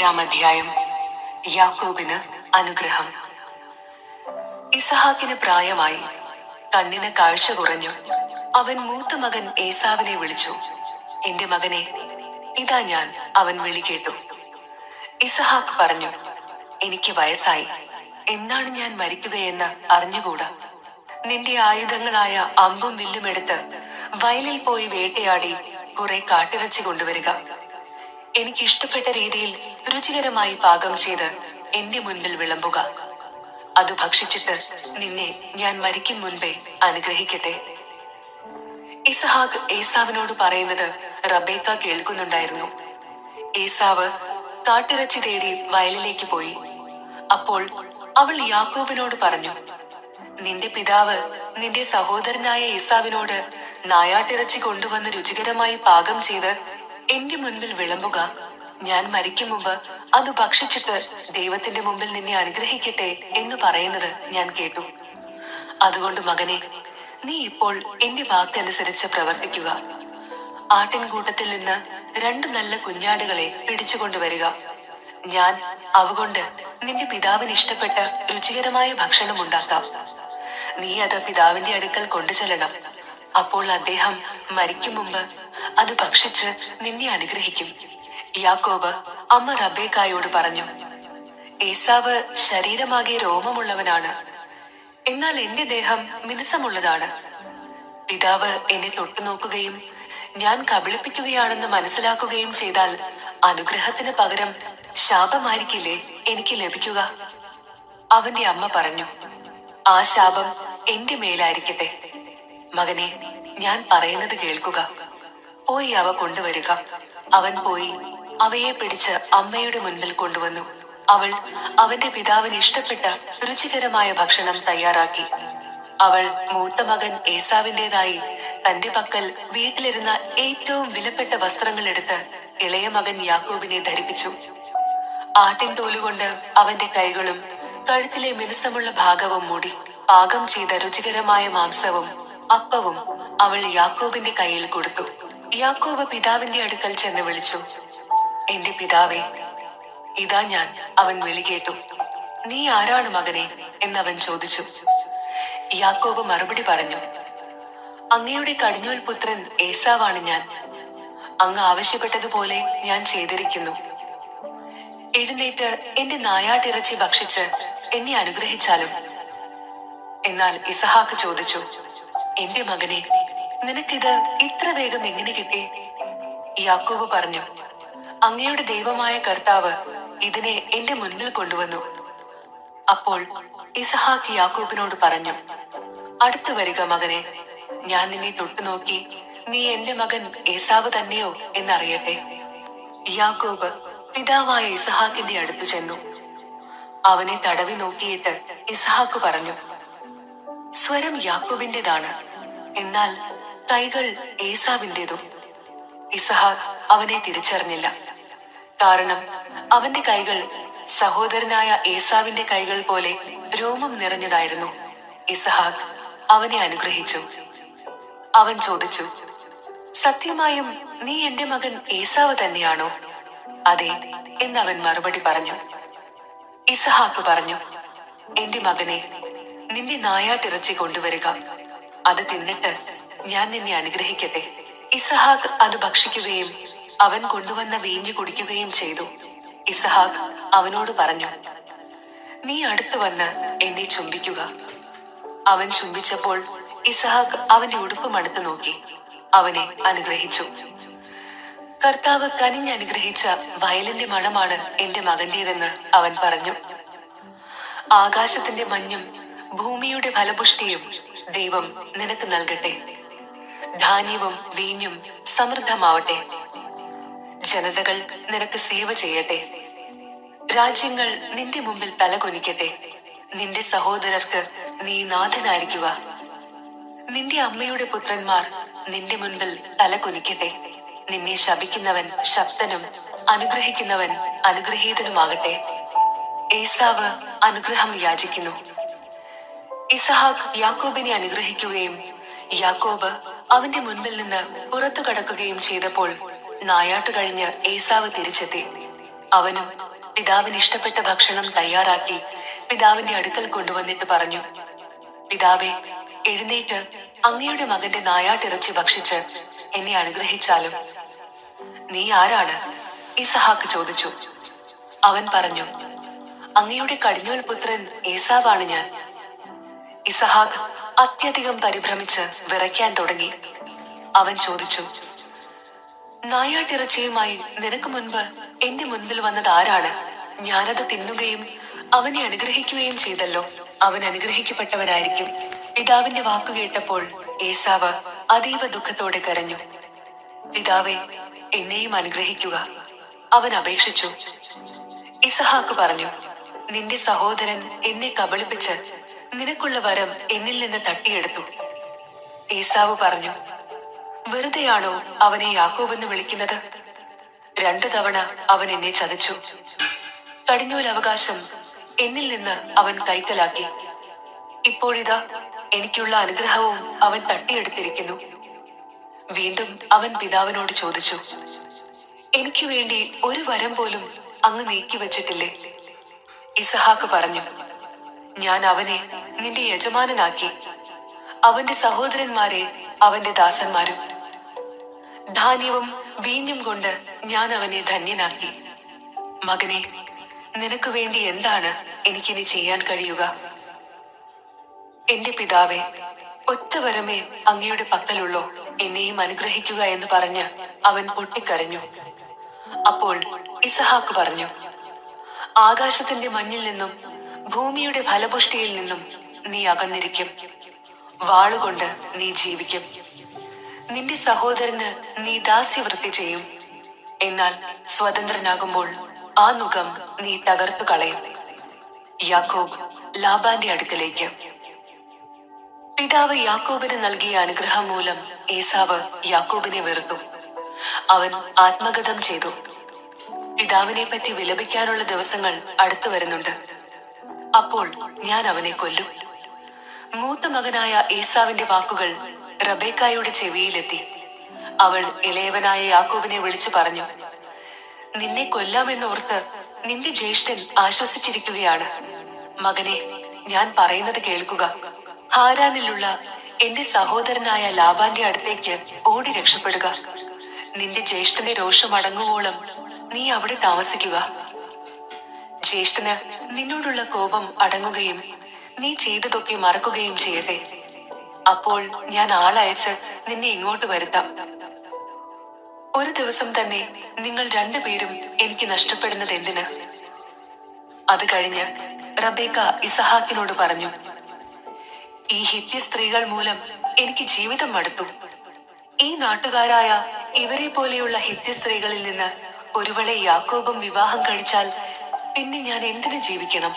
ഇരുപത്തിയേഴാം അധ്യായം. യാക്കോബിന് അനുഗ്രഹം. ഇസഹാക്കിന് പ്രായമായി കണ്ണിന് കാഴ്ച കുറഞ്ഞു അവൻ മൂത്ത മകൻ ഏസാവിനെ വിളിച്ചു. എന്റെ മകനെ ഇതാ ഞാൻ അവൻ വിളി കേട്ടു. ഇസഹാക്ക് പറഞ്ഞു എനിക്ക് വയസ്സായി. എന്നാണ് ഞാൻ മരിക്കുകയെന്ന് അറിഞ്ഞുകൂടാ? നിന്റെ ആയുധങ്ങളായ അമ്പും വില്ലും എടുത്ത് വയലിൽ പോയി വേട്ടയാടി കുറെ കാട്ടിറച്ചി കൊണ്ടുവരിക. എനിക്ക് ഇഷ്ടപ്പെട്ട രീതിയിൽ രുചികരമായി പാകം ചെയ്ത് എന്റെ മുൻപിൽ വിളമ്പുക. അത് ഭക്ഷിച്ചിട്ട് നിന്നെ ഞാൻ മരിക്കും മുൻപേ അനുഗ്രഹിക്കട്ടെ. ഇസഹാക്ക് ഏസാവിനോട് പറയുന്നത് റബേക്ക കേൾക്കുന്നുണ്ടായിരുന്നു. ഏസാവ് കാട്ടിറച്ചി തേടി വയലിലേക്ക് പോയി. അപ്പോൾ അവൾ യാക്കോബിനോട് പറഞ്ഞു നിന്റെ പിതാവ് നിന്റെ സഹോദരനായ ഏസാവിനോട് നായാട്ടിറച്ചി കൊണ്ടുവന്ന് രുചികരമായി പാകം ചെയ്ത് എന്റെ മുൻപിൽ വിളമ്പുക. ഞാൻ മരിക്കും മുമ്പ് അത് ഭക്ഷിച്ചിട്ട് ദൈവത്തിന്റെ മുമ്പിൽ നിന്നെ അനുഗ്രഹിക്കട്ടെ എന്ന് പറയുന്നത് ഞാൻ കേട്ടു. അതുകൊണ്ട് മകനെ നീ ഇപ്പോൾ എന്റെ വാക്കനുസരിച്ച് പ്രവർത്തിക്കുക. ആട്ടിൻകൂട്ടത്തിൽ നിന്ന് രണ്ട് നല്ല കുഞ്ഞാടുകളെ പിടിച്ചുകൊണ്ടുവരിക ഞാൻ അവകൊണ്ട് നിന്റെ പിതാവിന് ഇഷ്ടപ്പെട്ട രുചികരമായ ഭക്ഷണം ഉണ്ടാക്കാം. നീ അത് പിതാവിന്റെ അടുക്കൽ കൊണ്ടുചെല്ലണം. അപ്പോൾ അദ്ദേഹം മരിക്കും മുമ്പ് അത് ഭക്ഷിച്ച് നിന്നെ അനുഗ്രഹിക്കും. യാക്കോബ് അമ്മ റബേക്കായോട് പറഞ്ഞു ഏസാവ് ശരീരമാകെ രോമമുള്ളവനാണ്. എന്നാൽ എന്റെ ദേഹം മിനുസമുള്ളതാണ്. പിതാവ് എന്നെ തൊട്ടുനോക്കുകയും ഞാൻ കബളിപ്പിക്കുകയാണെന്ന് മനസ്സിലാക്കുകയും ചെയ്താൽ അനുഗ്രഹത്തിന് പകരം ശാപമായിരിക്കില്ലേ എനിക്ക് ലഭിക്കുക? അവന്റെ അമ്മ പറഞ്ഞു ആ ശാപം എന്റെ മേലായിരിക്കട്ടെ. മകനെ ഞാൻ പറയുന്നത് കേൾക്കുക. പോയി അവ കൊണ്ടുവരിക. അവൻ പോയി. അവയെ പിടിച്ച് അമ്മയുടെ മുൻപിൽ കൊണ്ടുവന്നു. അവൾ അവന്റെ പിതാവിന് ഇഷ്ടപ്പെട്ട രുചികരമായ ഭക്ഷണം തയ്യാറാക്കി. അവൾ മൂത്ത മകൻ ഏസാവിന്റേതായി തന്റെ പക്കൽ വീട്ടിലിരുന്ന ഏറ്റവും വിലപ്പെട്ട വസ്ത്രങ്ങൾ എടുത്ത് ഇളയ മകൻ യാക്കോബിനെ ധരിപ്പിച്ചു. ആട്ടിൻ തോലുകൊണ്ട് അവന്റെ കൈകളും കഴുത്തിലെ മിനുസമുള്ള ഭാഗവും മൂടി പാകം ചെയ്ത രുചികരമായ മാംസവും അപ്പവും അവൾ യാക്കോബിന്റെ കയ്യിൽ കൊടുത്തു. യാക്കോബ് പിതാവിന്റെ അടുക്കൽ ചെന്ന് വിളിച്ചു. എന്റെ പിതാവേ ഇതാ ഞാൻ. അവൻ വിളികേട്ടു നീ ആരാണ് മകനെ? അവൻ ചോദിച്ചു. യാക്കോബ് മറുപടി പറഞ്ഞു. അങ്ങയുടെ കടിഞ്ഞൂൽ പുത്രൻ ഏസാവാണ് ഞാൻ. അങ്ങ് ആവശ്യപ്പെട്ടതുപോലെ ഞാൻ ചെയ്തിരിക്കുന്നു. എഴുന്നേറ്റ് എന്റെ നായാട്ടിറച്ചി ഭക്ഷിച്ച് എന്നെ അനുഗ്രഹിച്ചാലും. എന്നാൽ ഇസഹാക്ക് ചോദിച്ചു എന്റെ മകനെ നിനക്കിത് ഇത്ര വേഗം എങ്ങനെ കിട്ടി? യാക്കോബ് പറഞ്ഞു അങ്ങയുടെ ദൈവമായ കർത്താവ് ഇതിനെ എന്റെ മുന്നിൽ കൊണ്ടുവന്നു. അപ്പോൾ ഇസഹാക്ക് യാക്കോബിനോട് പറഞ്ഞു അടുത്തു വരിക മകനെ ഞാൻ നിന്നെ തൊട്ടു നോക്കി നീ എന്റെ മകൻ ഏസാവ് തന്നെയോ എന്നറിയട്ടെ. യാക്കോബ് പിതാവായ ഇസഹാക്കിന്റെ അടുത്തു ചെന്നു. അവനെ തടവി നോക്കിയിട്ട് ഇസഹാക്ക് പറഞ്ഞു സ്വരം യാക്കോബിന്റേതാണ്. എന്നാൽ കൈകൾ ഏസാവിന്റേതും ഇസഹാക്ക് അവനെ തിരിച്ചറിഞ്ഞില്ല. കാരണം അവന്റെ കൈകൾ സഹോദരനായ ഏസാവിന്റെ കൈകൾ പോലെ രോമം നിറഞ്ഞതായിരുന്നു. ഇസഹാക്ക് അവനെ അനുഗ്രഹിച്ചു. അവൻ ചോദിച്ചു സത്യമായും നീ എന്റെ മകൻ ഏസാവ് തന്നെയാണോ? അതെ എന്നവൻ മറുപടി പറഞ്ഞു. ഇസഹാക്ക് പറഞ്ഞു എന്റെ മകനെ നിന്റെ നായാട്ടിറച്ചി കൊണ്ടുവരിക. അത് തിന്നിട്ട് ഞാൻ നിന്നെ അനുഗ്രഹിക്കട്ടെ. ഇസഹാക്ക് അത് ഭക്ഷിക്കുകയും അവൻ കൊണ്ടുവന്ന വീഞ്ഞു കുടിക്കുകയും ചെയ്തു. ഇസഹാക്ക് അവനോട് പറഞ്ഞു നീ അടുത്തു വന്ന് എന്നെ ചുംബിക്കുക. അവൻ ചുംബിച്ചപ്പോൾ ഇസഹാക്ക് അവന്റെ ഉടുപ്പ് മടുത്തു നോക്കി. അവനെ അനുഗ്രഹിച്ചു. കർത്താവ് കനിഞ്ഞനുഗ്രഹിച്ച വയലിന്റെ മണമാണ് എന്റെ മകന്റേതെന്ന് അവൻ പറഞ്ഞു. ആകാശത്തിന്റെ മഞ്ഞും ഭൂമിയുടെ ഫലപുഷ്ടിയും ദൈവം നിനക്ക് നൽകട്ടെ. ധാന്യവും വീഞ്ഞും സമൃദ്ധമാവട്ടെ. ജനതകൾ നിനക്ക് സേവ ചെയ്യട്ടെ. രാജ്യങ്ങൾ നിന്റെ മുമ്പിൽ തലകൊനിക്കട്ടെ. നിന്റെ സഹോദരർക്ക് നീ നാഥനായിരിക്കുക. നിന്റെ അമ്മയുടെ പുത്രന്മാർ നിന്റെ മുൻപിൽ തലകൊനിക്കട്ടെ. നിന്നെ ശപിക്കുന്നവൻ ശബ്ദനും അനുഗ്രഹിക്കുന്നവൻ അനുഗ്രഹീതനുമാകട്ടെ. ഏസാവ് അനുഗ്രഹം യാചിക്കുന്നു. ഇസഹാക്ക് യാക്കോബിനെ അനുഗ്രഹിക്കുകയും യാക്കോബ് അവന്റെ മുൻപിൽ നിന്ന് പുറത്തു കടക്കുകയും ചെയ്തപ്പോൾ നായാട്ട് കഴിഞ്ഞ് ഏസാവ് തിരിച്ചെത്തി. അവനും പിതാവിന് ഇഷ്ടപ്പെട്ട ഭക്ഷണം തയ്യാറാക്കി പിതാവിന്റെ അടുക്കൽ കൊണ്ടുവന്നിട്ട് പറഞ്ഞു പിതാവെ എഴുന്നേറ്റ് അങ്ങയുടെ മകന്റെ നായാട്ടിറച്ചി ഭക്ഷിച്ച് എന്നെ അനുഗ്രഹിച്ചാലും. നീ ആരാണ്? ഇസഹാക്ക് ചോദിച്ചു. അവൻ പറഞ്ഞു അങ്ങയുടെ കടിഞ്ഞോൽ പുത്രൻ ഏസാവാണ് ഞാൻ. ഇസഹാക്ക് അത്യധികം പരിഭ്രമിച്ച് വിറയ്ക്കാൻ തുടങ്ങി. അവൻ ചോദിച്ചു നായാട്ടിറച്ചിയുമായി നിനക്ക് മുൻപ് എന്റെ മുൻപിൽ വന്നത് ആരാണ്? ഞാനത് തിന്നുകയും അവനെ അനുഗ്രഹിക്കുകയും ചെയ്തല്ലോ. അവൻ അനുഗ്രഹിക്കപ്പെട്ടവനായിരിക്കും. പിതാവിന്റെ വാക്കു കേട്ടപ്പോൾ ഏസാവ് അതീവ ദുഃഖത്തോടെ കരഞ്ഞു. പിതാവെ എന്നെയും അനുഗ്രഹിക്കുക. അവൻ അപേക്ഷിച്ചു. ഇസഹാക്ക് പറഞ്ഞു നിന്റെ സഹോദരൻ എന്നെ കബളിപ്പിച്ച് നിനക്കുള്ള വരം എന്നിൽ നിന്ന് തട്ടിയെടുത്തു. ഏസാവ് പറഞ്ഞു വെറുതെയാണോ അവനെ യാക്കോബെന്ന് വിളിക്കുന്നത്? രണ്ടു തവണ അവൻ എന്നെ ചതച്ചു. കടിഞ്ഞൂൽ അവകാശം എന്നിൽ നിന്ന് അവൻ കൈക്കലാക്കി. ഇപ്പോഴിതാ എനിക്കുള്ള അനുഗ്രഹവും അവൻ തട്ടിയെടുത്തിരിക്കുന്നു. വീണ്ടും അവൻ പിതാവിനോട് ചോദിച്ചു എനിക്ക് വേണ്ടി ഒരു വരം പോലും അങ്ങ് നീക്കി വച്ചിട്ടില്ലേ ഇസഹാക്ക് പറഞ്ഞു ഞാൻ അവനെ നിന്റെ യജമാനനാക്കി. അവന്റെ സഹോദരന്മാരെ അവന്റെ ദാസന്മാരും. ധാന്യവും വീഞ്ഞും കൊണ്ട് ഞാൻ അവനെ ധന്യനാക്കി. മകനെ നിനക്ക് വേണ്ടി എന്താണ് എനിക്കിനി ചെയ്യാൻ കഴിയുക? എന്റെ പിതാവെ ഒറ്റവരമേ അങ്ങയുടെ പക്കലുള്ളോ. എന്നെയും അനുഗ്രഹിക്കുക എന്ന് പറഞ്ഞ് അവൻ പൊട്ടിക്കരഞ്ഞു. അപ്പോൾ ഇസഹാക്ക് പറഞ്ഞു ആകാശത്തിന്റെ മഞ്ഞിൽ നിന്നും ഭൂമിയുടെ ഫലപുഷ്ടിയിൽ നിന്നും നീ അകന്നിരിക്കും. വാളുകൊണ്ട് നീ ജീവിക്കും. നിന്റെ സഹോദരന് നീ ദാസ്യവൃത്തി ചെയ്യും. എന്നാൽ സ്വതന്ത്രനാകുമ്പോൾ ആ മുഖം നീ തകർത്തു കളയും. യാക്കോബ് ലാബാന്റെ അടുക്കലേക്ക്. പിതാവ് യാക്കോബിന് നൽകിയ അനുഗ്രഹം മൂലം ഏസാവ് യാക്കോബിനെ വെറുത്തു. അവൻ ആത്മഗതം ചെയ്തു. പിതാവിനെ പറ്റി വിലപിക്കാനുള്ള ദിവസങ്ങൾ അടുത്തു വരുന്നുണ്ട്. അപ്പോൾ ഞാൻ അവനെ കൊല്ലും. മൂത്ത മകനായ ഏസാവിന്റെ വാക്കുകൾ റബേക്കായുടെ ചെവിയിലെത്തി. അവൾ ഇളയവനായ യാക്കോബിനെ വിളിച്ചു പറഞ്ഞു നിന്നെ കൊല്ലാമെന്നോർത്ത് നിന്റെ ജ്യേഷ്ഠൻ ആശ്വസിച്ചിരിക്കുകയാണ്. മകനെ ഞാൻ പറയുന്നത് കേൾക്കുക. ഹാരാനിലുള്ള എന്റെ സഹോദരനായ ലാബാന്റെ അടുത്തേക്ക് ഓടി രക്ഷപ്പെടുക. നിന്റെ ജ്യേഷ്ഠന്റെ രോഷം അടങ്ങുവോളം നീ അവിടെ താമസിക്കുക. ജ്യേഷ്ഠന് നിന്നോടുള്ള കോപം അടങ്ങുകയും നീ ചെയ്തതൊക്കെ മറക്കുകയും ചെയ്യട്ടെ. അപ്പോൾ ഞാൻ ആളയച്ച് നിന്നെ ഇങ്ങോട്ട് വരുത്താം. ഒരു ദിവസം തന്നെ നിങ്ങൾ രണ്ടുപേരും എനിക്ക് നഷ്ടപ്പെടുന്നത് എന്തിന്? അത് കഴിഞ്ഞ് റബേക്ക ഇസഹാക്കിനോട് പറഞ്ഞു ഈ ഹിത്യ സ്ത്രീകൾ മൂലം എനിക്ക് ജീവിതം മടുത്തു ഈ നാട്ടുകാരായ ഇവരെ പോലെയുള്ള ഹിത്യ സ്ത്രീകളിൽ നിന്ന് ഒരുവളെ യാക്കോബും വിവാഹം കഴിച്ചാൽ പിന്നെ ഞാൻ എന്തിനു ജീവിക്കണം?